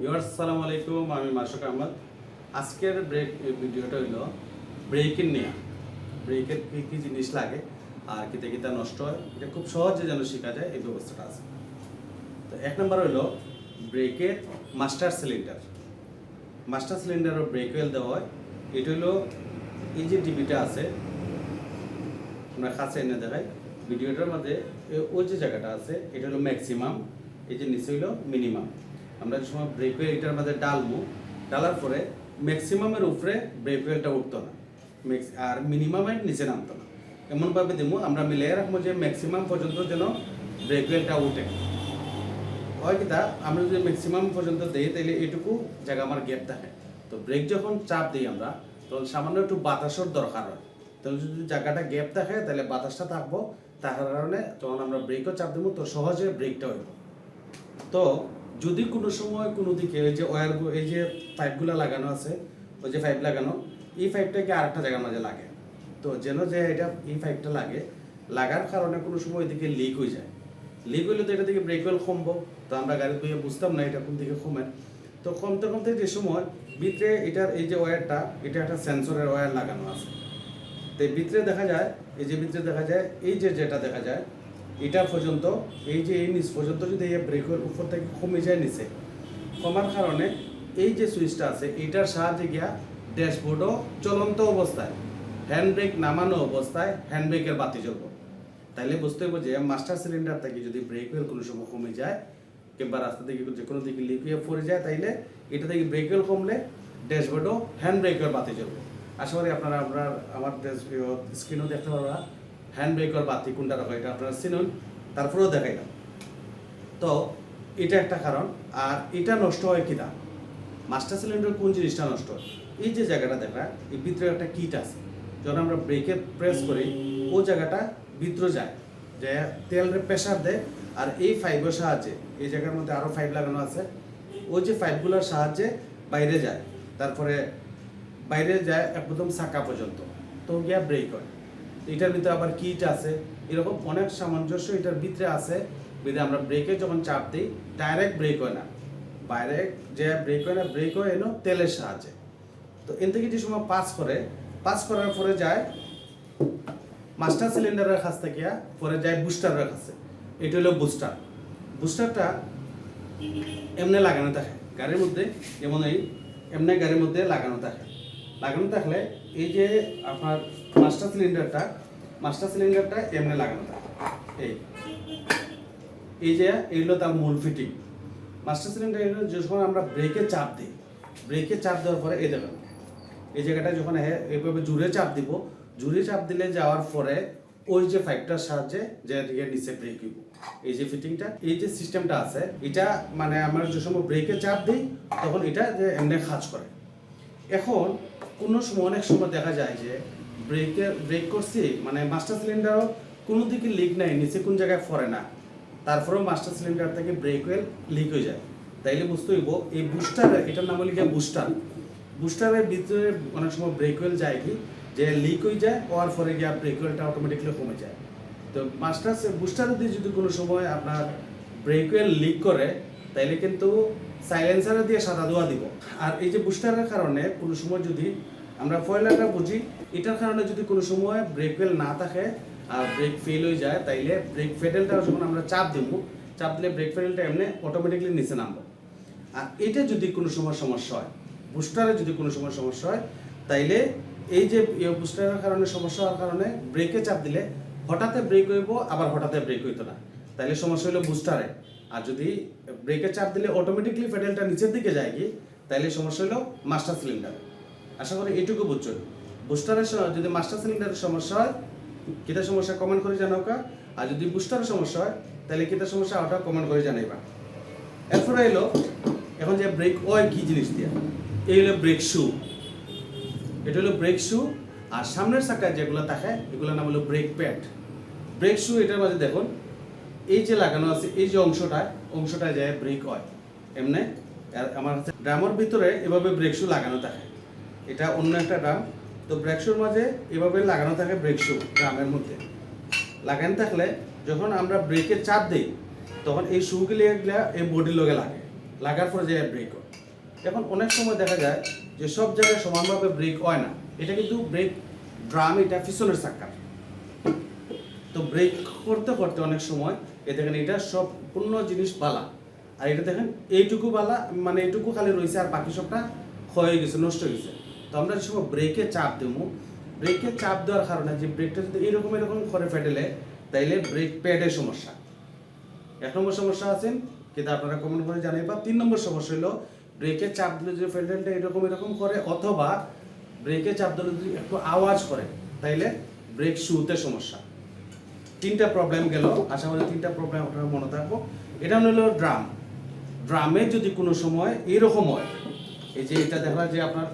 Viewers, আসসালামু আলাইকুম, আমি মাসুক আহমদ। আজকের ব্রেক ভিডিওটা হইল ব্রেকের নিয়ে। ব্রেকের কী কী জিনিস লাগে, আর কিতে কিতা নষ্ট হয়, এটা খুব সহজে যেন শেখা যায়, এই ব্যবস্থাটা আছে। তো এক নম্বর হইল ব্রেকের মাস্টার সিলিন্ডার মাস্টার সিলিন্ডারও ব্রেক ওয়েল দেওয়া হয়। এটা হইল, এই যে টিভিটা আছে, আমরা কাছে এনে দেখাই, ভিডিওটার মধ্যে ওই যে জায়গাটা আছে, এটা হলো ম্যাক্সিমাম এই যে নিচে হলো মিনিমাম আমরা যে সময় ব্রেক ওয়েল এটার মধ্যে ডালবো, ডালার পরে ম্যাক্সিমামের উপরে ব্রেক ওয়েলটা উঠতো না। আর মিনিমামের নিচে নামতো না। এমনভাবে দেবো, আমরা মিলিয়ে রাখব যে ম্যাক্সিমাম পর্যন্ত যেন ব্রেক ওয়েলটা উঠে। হয় কি তা, আমরা যদি ম্যাক্সিমাম পর্যন্ত দিই, তাহলে এটুকু জায়গা আমার গ্যাপ থাকে। তো ব্রেক যখন চাপ দিই আমরা, তখন সামান্য একটু বাতাসের দরকার হয়। তাহলে যদি জায়গাটা গ্যাপ থাকে, তাহলে বাতাসটা থাকব, তার কারণে তখন আমরা ব্রেকও চাপ দেবো, তো সহজে ব্রেকটা হইব। তো যদি কোনো সময় কোনো দিকে ওই যে ওয়ার এই যে পাইপগুলো লাগানো আছে, ওই যে পাইপ লাগানো, এই পাইপটাকে আরেকটা জায়গার মাঝে লাগে। তো যেন যে এটা, এই পাইপটা লাগে, লাগার কারণে কোনো সময় ওইদিকে লিক হয়ে যায়। লিক হইলে তো এটা থেকে ব্রেক ওয়েল কমবো। তো আমরা গাড়ি বইয়ে বুঝতাম না এটা কোন দিকে কমে। তো কমতে কমতে যে সময় ভিতরে এটার এই যে ওয়্যারটা এটা একটা সেন্সরের ওয়্যার লাগানো আছে। তো ভিতরে দেখা যায়, এই যে ভিতরে দেখা যায়, এই যে যেটা দেখা যায় এটা পর্যন্ত, এই যে এই নিচ পর্যন্ত যদি এই ব্রেকের উপর থেকে কমে যায় নিচে, কমার কারণে এই যে সুইচটা আছে, এটার সাহায্যে গিয়া ড্যাশবোর্ডও চলন্ত অবস্থায়, হ্যান্ড ব্রেক নামানো অবস্থায় হ্যান্ড ব্রেকের বাতি জ্বলবো। তাইলে বুঝতে হবে যে মাস্টার সিলিন্ডার থেকে যদি ব্রেক ওয়েল কোনো সময় কমে যায়, কিংবা রাস্তা থেকে যে কোনো দিকে লিক হয়ে পড়ে যায়, তাইলে এটা থেকে ব্রেক ওয়েল কমলে ড্যাশবোর্ডও হ্যান্ড ব্রেকের বাতি জ্বলবে। আশা করি আপনারা, আপনার, আমার স্ক্রিনও দেখতে পারবা। হ্যান্ড ব্রেকের বাতি কোনটা রাখা, এটা আপনারা চিনুন, তারপরেও দেখাইলাম। তো এটা একটা কারণ, আর এটা নষ্ট হয় কিনা? মাস্টার সিলিন্ডার কোন জিনিসটা নষ্ট? হয় এই যে জায়গাটা দেখা, এই ভিতরে একটা কিট আছে, যখন আমরা ব্রেকে প্রেস করি, ও জায়গাটা ভিতরে যায়, যে তেলের প্রেশার দেয়, আর এই ফাইবের সাহায্যে, এই জায়গার মধ্যে আরও ফাইভ লাগানো আছে, ওই যে ফাইভগুলোর সাহায্যে বাইরে যায়, তারপরে বাইরে যায় একদম চাকা পর্যন্ত, তো গিয়া ব্রেক হয়। এটার ভিতরে আবার কিট আছে? এরকম অনেক সামঞ্জস্য এটার ভিতরে আছে। বিধে আমরা ব্রেকে যখন চাপ দিই ডাইরেক্ট ব্রেক হয় না। বাইরে যে ব্রেক হয় না ব্রেক হয় এনো তেলের সাহায্যে। তো এন থেকে যে সময় পাস করে পাস করার পরে যায় মাস্টার সিলিন্ডারের কাছ থেকে, পরে যায় বুস্টারের কাছে। এটা হলো বুস্টার বুস্টারটা এমনি লাগানো থাকে, গাড়ির মধ্যে, যেমন এই, এমনি গাড়ির মধ্যে লাগানো থাকে। লাগানো থাকলে এই যে আপনার মাস্টার সিলিন্ডারটা মাস্টার সিলিন্ডারটা এমনি লাগানো থাকে। এই। এই যে এইগুলো তার মূল ফিটিং মাস্টার সিলিন্ডার এগুলো যখন আমরা ব্রেকে চাপ দিই ব্রেকে চাপ দেওয়ার পরে এই দেখুন, এই জায়গাটা যখন এইভাবে জুড়ে চাপ দিব, জুড়ে চাপ দিলে যাওয়ার পরে ওই যে ফাইভটার সাহায্যে যে নিচে ব্রেক দিব। এই যে ফিটিংটা এই যে সিস্টেমটা আছে, এটা মানে আমরা যে সময় ব্রেকে চাপ দিই, তখন এটা যে এমনি কাজ করে। এখন কোনো সময় অনেক সময় দেখা যায় যে ব্রেকে ব্রেক করছি মানে মাস্টার সিলিন্ডারও কোনো দিকে লিক নাই, নিচে কোন জায়গায় পড়ে না। তারপরেও মাস্টার সিলিন্ডার থেকে ব্রেক ওয়েল লিক হয়ে যায়। তাইলে বুঝতে হইব, এই বুস্টার এটার নাম হলো গিয়ে বুস্টার বুস্টারের ভিতরে অনেক সময় ব্রেক ওয়েল যায় কি, যে লিক হয়ে যায়, হওয়ার পরে গিয়ে ব্রেক ওয়েলটা অটোমেটিকলি কমে যায়। তো মাস্টার বুস্টার দিয়ে যদি কোনো সময় আপনার ব্রেক ওয়েল লিক করে তাইলে কিন্তু সাইলেন্সারে দিয়ে সাদা ধোয়া দিব। আর এই যে বুস্টারের কারণে কোনো সময় যদি আমরা ফয়লারটা বুঝি, এটার কারণে যদি কোনো সময় ব্রেক ফেল না থাকে আর ব্রেক ফেল হয়ে যায়, তাইলে ব্রেক ফেডেলটা যখন আমরা চাপ দেব, চাপ দিলে ব্রেক ফেডেলটা এমনি অটোমেটিকলি নিচে নামবে। আর এটা যদি কোনো সময় সমস্যা হয় বুস্টারে যদি কোনো সময় সমস্যা হয়, তাইলে এই যে বুস্টারের কারণে সমস্যা হওয়ার কারণে ব্রেকে চাপ দিলে হঠাৎ ব্রেক হইব, আবার হঠাৎ ব্রেক হইতো না। তাইলে সমস্যা হলো বুস্টারে আর যদি ব্রেকে চাপ দিলে অটোমেটিকলি ফেডেলটা নিচের দিকে যায় কি তাহলে সমস্যা হলো মাস্টার সিলিন্ডার আশা করি এটুকু বুঝছেন বুস্টারের স- যদি মাস্টার সিলিন্ডারের সমস্যা হয়, কিতা সমস্যা কমেন্ট করে জানাও কা। আর যদি বুস্টারের সমস্যা হয় তাহলে কিতা সমস্যা ওটা কমেন্ট করে জানাইবা। এরপরে এলো, এখন যে ব্রেক ওই কি জিনিস দিয়া? এই হলো ব্রেক শু এটা হলো ব্রেক শু আর সামনের চাকায় যেগুলো থাকে, এগুলোর নাম হলো ব্রেক প্যাড ব্রেক শু এটার মাঝে দেখুন এই যে লাগানো আছে, এই যে অংশটা অংশটা যায় ব্রেক হয়, এমনি আমার ড্রামের ভিতরে এভাবে ব্রেক শু লাগানো থাকে। এটা অন্য একটা ড্রাম। তো ব্রেক শুর মাঝে এভাবে লাগানো থাকে ব্রেক শু ড্রামের মধ্যে। লাগানো থাকলে যখন আমরা ব্রেকে চাপ দিই, তখন এই শুগুলি এই বডির লগে লাগে। লাগার পরে যে ব্রেক হয়। এখন অনেক সময় দেখা যায় যে সব জায়গায় সমানভাবে ব্রেক হয় না। এটা কিন্তু ব্রেক ড্রাম এটা পিছনের চাক্কার তো ব্রেক করতে করতে অনেক সময় এ দেখেন এটা সব পূর্ণ জিনিস বালা। আর এটা দেখেন, এইটুকু বালা মানে এইটুকু খালি রয়েছে আর বাকি সবটা হয়ে গেছে, নষ্ট হয়ে গেছে। তো আমরা সময় ব্রেকে চাপ দেবো ব্রেকে চাপ দেওয়ার কারণে যে ব্রেকটা যদি এরকম এরকম করে ফেটেলে, তাইলে ব্রেক প্যাডের সমস্যা। এক নম্বর সমস্যা আছেন কিন্তু আপনারা কমেন্ট করে জানাই বা তিন নম্বর সমস্যা হলো ব্রেকে চাপ দিলে যদি ফেডেলটা এরকম এরকম করে, অথবা ব্রেকে চাপ দিলে যদি একটু আওয়াজ করে, তাইলে ব্রেক শুতে সমস্যা। তিনটা প্রবলেম গেল। আশা করি তিনটা প্রবলেম আপনারা মনে থাকব। এটা হলো ড্রাম ড্রামে যদি কোনো সময় এরকম হয়, এই যে এটা দেখা যে আপনার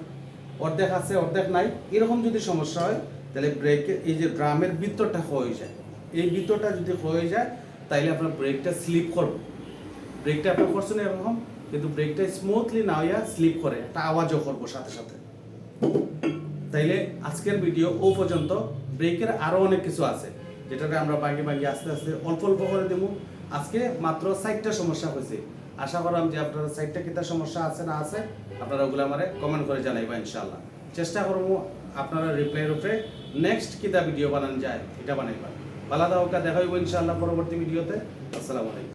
অর্ধেক আছে, অর্ধেক নাই, এরকম যদি সমস্যা হয়, তাহলে ব্রেকের এই যে ড্রামের ভিতরটা হয়ে যায়। এই ভিতরটা যদি হয়ে যায়, তাইলে আপনার ব্রেকটা স্লিপ করবে। ব্রেকটা আপনি করছেন এরকম, কিন্তু ব্রেকটা স্মুথলি না হইয়া স্লিপ করে, একটা আওয়াজও করব সাথে সাথে। তাইলে আজকের ভিডিও ও পর্যন্ত ব্রেকের আরও অনেক কিছু আছে। যেটাতে আমরা বাগে বাগে আস্তে আস্তে অল্প অল্প করে দেবো। আজকে মাত্র সাইটটা সমস্যা হয়েছে। আশা করলাম যে আপনার সাইটটা কিতা সমস্যা আছে না আছে, আপনারা ওগুলো আমার কমেন্ট করে জানাইবা ইনশাল্লাহ চেষ্টা করব আপনারা রিপ্লাইয়ের উপরে নেক্সট কিতা ভিডিও বানান যায়, এটা বানাইবা ভালো ওকা দেখা হইব ইনশাল্লাহ পরবর্তী ভিডিওতে আসসালামু আলাইকুম।